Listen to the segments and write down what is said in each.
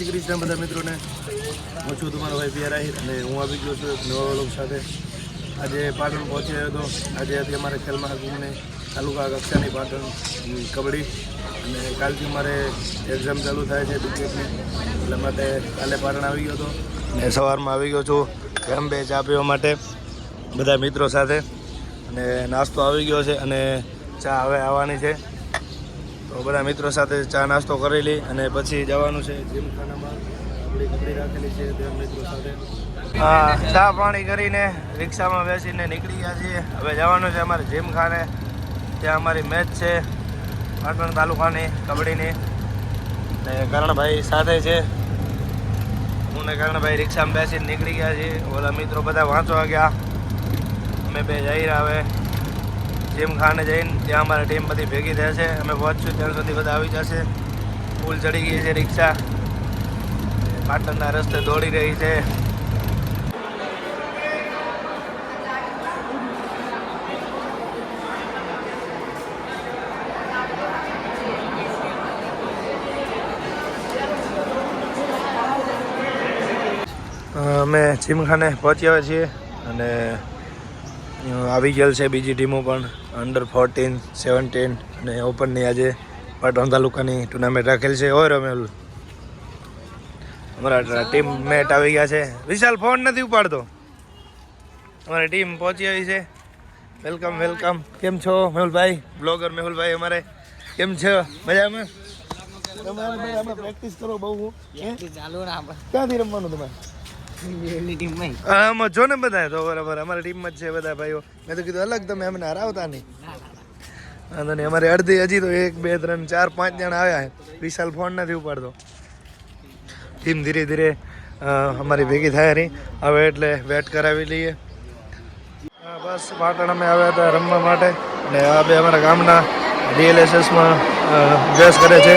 શ્રી કૃષ્ણ બધા મિત્રોને. હું છું તમારો ભાઈ પિયા રાહિર અને હું આવી ગયો છું એક નવા વ્લોગ સાથે. આજે પાટણ પહોંચી રહ્યો હતો. આજે હતી અમારે ખેલ મહાકુંભની તાલુકા કક્ષાની પાટણ કબડ્ડી. અને કાલથી મારે એક્ઝામ ચાલુ થાય છે ક્રિકેટની. એટલે માટે કાલે પાટણ આવી ગયો હતો. અને સવારમાં આવી ગયો છું ગરમ બે ચા પીવા માટે બધા મિત્રો સાથે. અને નાસ્તો આવી ગયો છે અને ચા હવે આવવાની છે. તો બધા મિત્રો સાથે ચા નાસ્તો કરેલી અને પછી જવાનું છે જીમખાનામાં. આપણી કપડી રાખેલી છે તે મિત્રો સાથે. ચા પાણી કરીને રિક્ષામાં બેસીને નીકળી ગયા છીએ. હવે જવાનું છે અમારે જીમખાને. ત્યાં અમારી મેચ છે પાટણ તાલુકાની કબડ્ડીની. ને કરણભાઈ સાથે છે. હું ને કરણભાઈ રિક્ષામાં બેસીને નીકળી ગયા છીએ. ઓલા મિત્રો બધા વાંચવા ગયા. અમે બે જઈ રહ્યા જીમ ખાને જઈને ત્યાં અમારી ટીમ બધી ભેગી થશે અમે પહોંચશું ત્યાં સુધી બધા આવી જશે. પુલ ચડી ગઈ છે રિક્ષા. પાટણના રસ્તે દોડી રહી છે. અમે જીમખાને પહોંચી આવ્યા છીએ અને આવી ગયેલ છે બીજી ટીમો પણ. અંડર ફોર્ટીન સેવન્ટીન અને ઓપનની આજે પાટણ તાલુકાની ટુર્નામેન્ટ રાખેલ છે. ઓય અમે ઓલું. અમારા ટીમ મેટ આવી ગયા છે. વિશાલ ફોન નથી ઉપાડતો. અમારી ટીમ પહોંચી આવી છે. વેલકમ વેલકમ કેમ છો મેહુલભાઈ? બ્લોગર મેહુલભાઈ અમારે. કેમ છો? મજામાં? તમારે પ્રેક્ટિસ કરો બહુ. ચાલુ ક્યાંથી રમવાનું તમારે? જો ને બધા તો બરાબર, અમારી ટીમમાં જ છે બધા ભાઈઓ. મેં તો કીધું અલગ તમે અમને હરાવતા નહીં. વાંધો નહીં, અમારી અડધી, હજી તો એક, બે, ત્રણ, ચાર, પાંચ જણા આવ્યા વિશાલ ફોન નથી ઉપાડતો. ટીમ ધીરે ધીરે અમારી ભેગી થાય રહી. હવે એટલે વેટ કરાવી લઈએ. બસ, પાટણ અમે આવ્યા હતા રમવા માટે. અને આ બે અમારા ગામના ડીએલએસએસમાં અભ્યાસ કરે છે.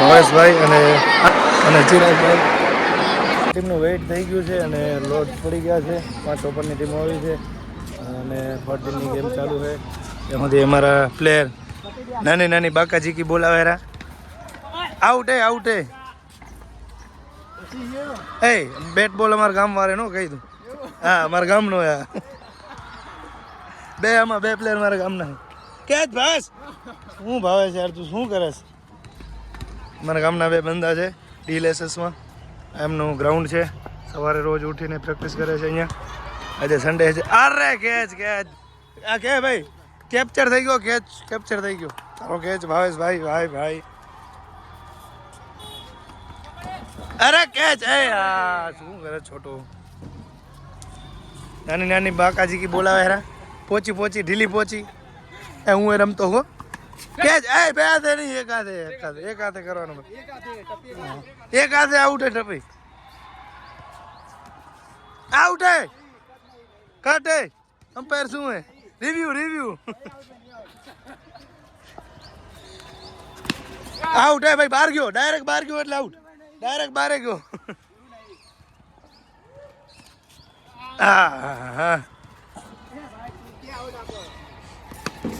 ભવેશભાઈ અને અને ચિરાગભાઈ. ટીમનું વેઇટ થઈ ગયું છે અને લોડ પડી ગયા છે. પાંચ ઓપરની ટીમ આવી છે. અને ફોર્ટીનની ગેમ ચાલુ છે. એમાંથી અમારા પ્લેયર નાની નાની બાકાજી કી બોલાવે રા આઉટ એ. આઉટ એ બેટ બોલ અમારા ગામ વાળે નો કહી દઉં. હા, અમારા ગામનો આ બે આમાં બે પ્લેયર મારા ગામના કે જ ભાસ? શું ભાવે છે યાર તું? શું કરે છે? મારા ગામના બે બંદા છે ડીએલએસએસમાં એમનું ગ્રાઉન્ડ છે. સવારે રોજ ઉઠીને પ્રેક્ટિસ કરે છે અહીંયા. આજે સન્ડે છે. અરે કેચ કેચ. આ કે ભાઈ? કેપ્ચર થઈ ગયો, કેચ. કેપ્ચર થઈ ગયો. તારો કેચ, ભાવેશ ભાઈ ભાઈ ભાઈ. અરે કેચ, એ યાર, શું કરે છોટો? નાની નાની બાકાજી કી બોલાવે હેરા પોચી પોચી, ઢીલી પોચી. એ હું એ રમતો હો. કેચ એ બે હાથે નહીં, એક હાથે એક હાથે એક હાથે કરવાનું એક હાથે આઉટ ટપી. આઉટ હે કટ હે શું હે રિવ્યુ રિવ્યુ આઉટ હે ભાઈ, બહાર ગયો. ડાયરેક્ટ બહાર ગયો એટલે આઉટ ડાયરેક્ટ બહાર ગયો. હા હા હા.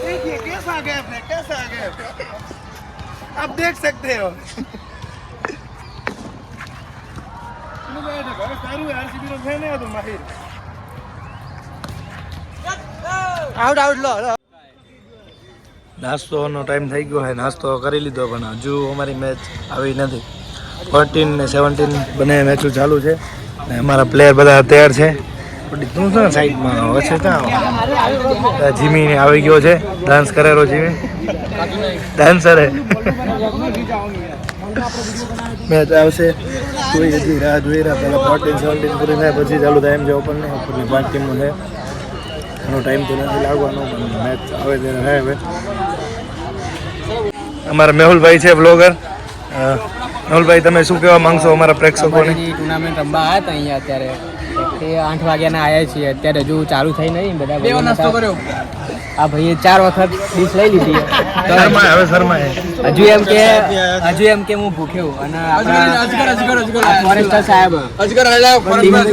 देखिए कैसा गैप है कैसा गैप आप देख सकते हो આઉટ આઉટ લો લો નાસ્તોનો ટાઈમ થઈ ગયો છે નાસ્તો કરી લીધો પણ હજુ અમારી મેચ આવી નથી ફોર્ટીન ને સેવન્ટીન બંને મેચો ચાલુ છે ને અમારા પ્લેયર બધા તૈયાર છે તું છે સાઈડમાં વચ્ચે ત્યાં. જીમી આવી ગયો છે. ડાન્સ કરેલો જીમી. ડાન્સર મેચ આવશે. જોઈ હજી રાહ જોઈ રહ્યા. પહેલાં ફોર્ટીન સેવન્ટીન પૂરી થાય, પછી ચાલુ થાય. એમ છે ઓપન ને. ઓપનની પાંચ ટીમનું છે. એનો ટાઈમ તો નથી લાગવાનો, પણ મેચ આવે ત્યારે થાય હવે. અમારા મેહુલભાઈ છે બ્લોગર મેહુલભાઈ, તમે શું કહેવા માંગશો અમારા પ્રેક્ષકોને? ટુર્નામેન્ટ રમવા આવ્યા હતા અહીંયા અત્યારે. તે આઠ વાગ્યાના આવ્યા છીએ. અત્યારે હજુ ચાલુ થઈ નહીં બધા ભાઈઓ નાસ્તો કર્યો. આ ભાઈએ ચાર વખત ડીશ લઈ લીધી. હવે હજુ એમ કે હજુ એમ કે હું ભૂખ્યો અને ફોરેસ્ટર સાહેબ ટીમ-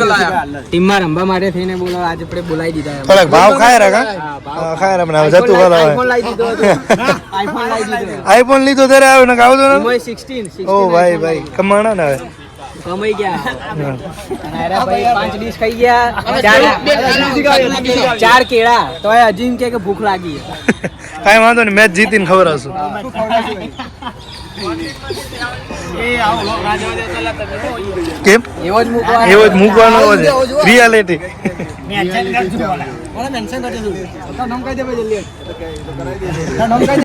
ટીમમાં રમવા માટે થઈને બોલો આજે આપણે બોલાવી દીધા થોડાક ભાવ ખાય ભાવ. ખાય. રે મને હવે જતું આઈફોન આઈફોન લઈ દીધો હતો. આઈફોન લઈ દીધો આઈફોન લીધો ત્યારે આવ્યો ને આવતો ને 16, 16 ઓ ભાઈ ભાઈ કમાણા ને હવે. કમાઈ ગયા. ભાઈ પાંચ ડીશ ખાઈ ગયા. ચાર કેળા. તો હજી કે કે ભૂખ લાગી. કઈ વાંધો નહીં મેચ જીતીને ખબર હશે. કેમ? એવો જ મૂકવાનો. છે.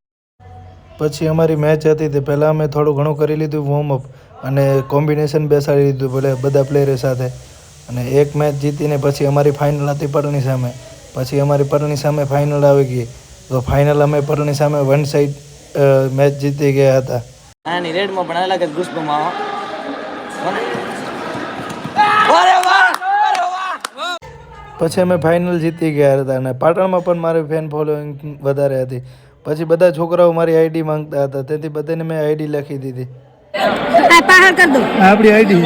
પછી અમારી મેચ હતી તે પહેલાં અમે થોડું ઘણું કરી લીધું વોર્મઅપ અને કોમ્બિનેશન બેસાડી લીધું ભલે બધા પ્લેયરો સાથે. અને એક મેચ જીતીને પછી અમારી ફાઇનલ હતી પરણી સામે. પછી અમારી પરણી સામે ફાઇનલ આવી ગઈ. તો ફાઇનલ અમે પરણી સામે વન સાઈડ મેચ જીતી ગયા હતા. આની રેડમાં પણ અલગ જ ગુસ્બમાં પછી અમે ફાઇનલ જીતી ગયા હતા અને પાટણમાં પણ મારી ફેન ફોલોઈંગ વધારે હતી. પછી બધા છોકરાઓ મારી આઈડી માંગતા હતા. તેથી બધાને મેં આઈડી લખી દીધી. પહાડ કર દો. આપણી આઈડી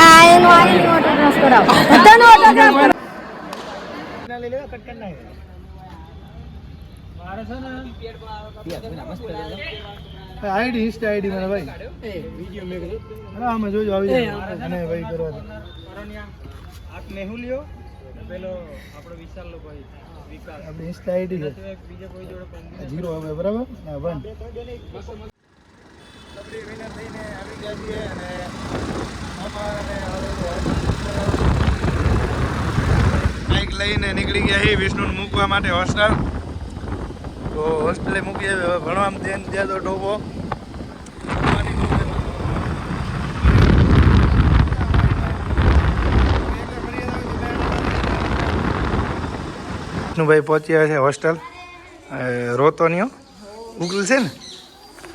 આ એનો આઈનો ઓટોગ્રાફ કરાવો. બધાનો ઓટોગ્રાફ કરાવો આઈડી ઇન્સ્ટા આઈડી મારા ભાઈ. હા અમે જોજો આવી જાય અને ભાઈ કરવા દે. આપણી ઇન્સ્ટા આઈડી છે. જીરો હવે બરાબર? હા વન બાઇક લઈને નીકળી ગયા છીએ વિષ્ણુને મૂકવા માટે હોસ્ટેલ. તો હોસ્ટેલે મૂકી ભણવામાં ધ્યાન દ્યા તો ડોબો વિષ્ણુભાઈ પહોંચ્યા છે હોસ્ટેલ. રોતો નહીં ઉકલશે ને?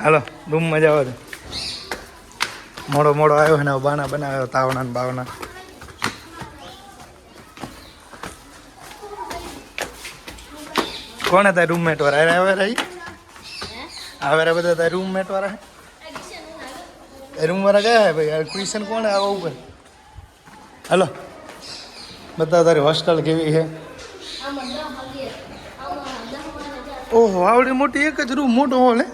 હાલો રૂમમાં જાવ મોડો મોડો આવ્યો ને બાના બનાવ્યો તાવના ને બાવના કોણ હતા રૂમમેટ વાળા? આવે રહી. આવે બધા તારા રૂમમેટ વાળા? એ રૂમ વાળા ગયા હે ભાઈ? ક્વેશ્ચન કોણ આવો ઉપર? હલો. બધા તારી હોસ્ટેલ કેવી છે? ઓહો આવડી મોટી એક જ રૂમ મોટો હોલ હે?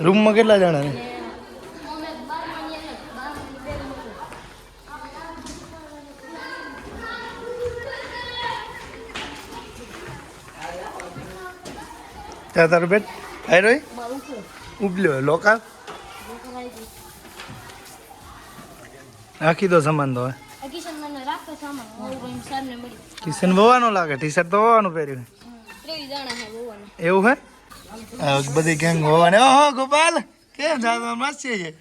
રૂમમાં કેટલા જણા ને ત્યાં તારો બેટ આઈ રોય ઉપલ્યો લોકા રાખી દો સામાન તો ટીશન કિશન વવાનો લાગે ટી શર્ટ તો વવાનું પહેર્યું એવું હે? બધી ગેંગ હોવાને ઓહો ગોપાલ કેમ જાતો મસ્ત છે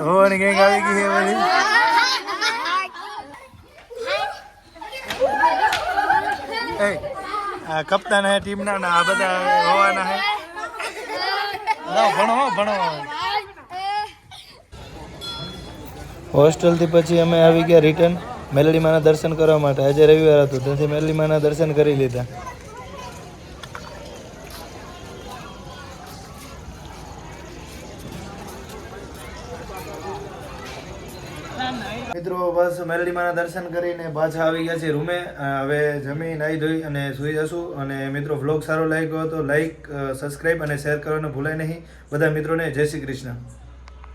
હોવાની ગેંગ આવી ગઈ છે બધી. એ આ કપ્તાન હે, ટીમના ના આ બધા હોવાના હે. લાવ, ભણો ભણો. હોસ્ટેલથી પછી અમે આવી ગયા રિટર્ન મેલડીમાના દર્શન કરવા માટે. આજે રવિવાર હતું તેથી મેલડીમાના દર્શન કરી લીધા. મિત્રો, બસ મેલડીમાના દર્શન કરીને પાછા આવી ગયા છે રૂમે. હવે જમી નાહી ધોઈ અને સૂઈ જશું. અને મિત્રો, વ્લોગ સારો લાગ્યો હતો લાઈક સબસ્ક્રાઈબ અને શેર કરવાનું ભૂલાય નહીં. બધા મિત્રોને જય શ્રી કૃષ્ણ.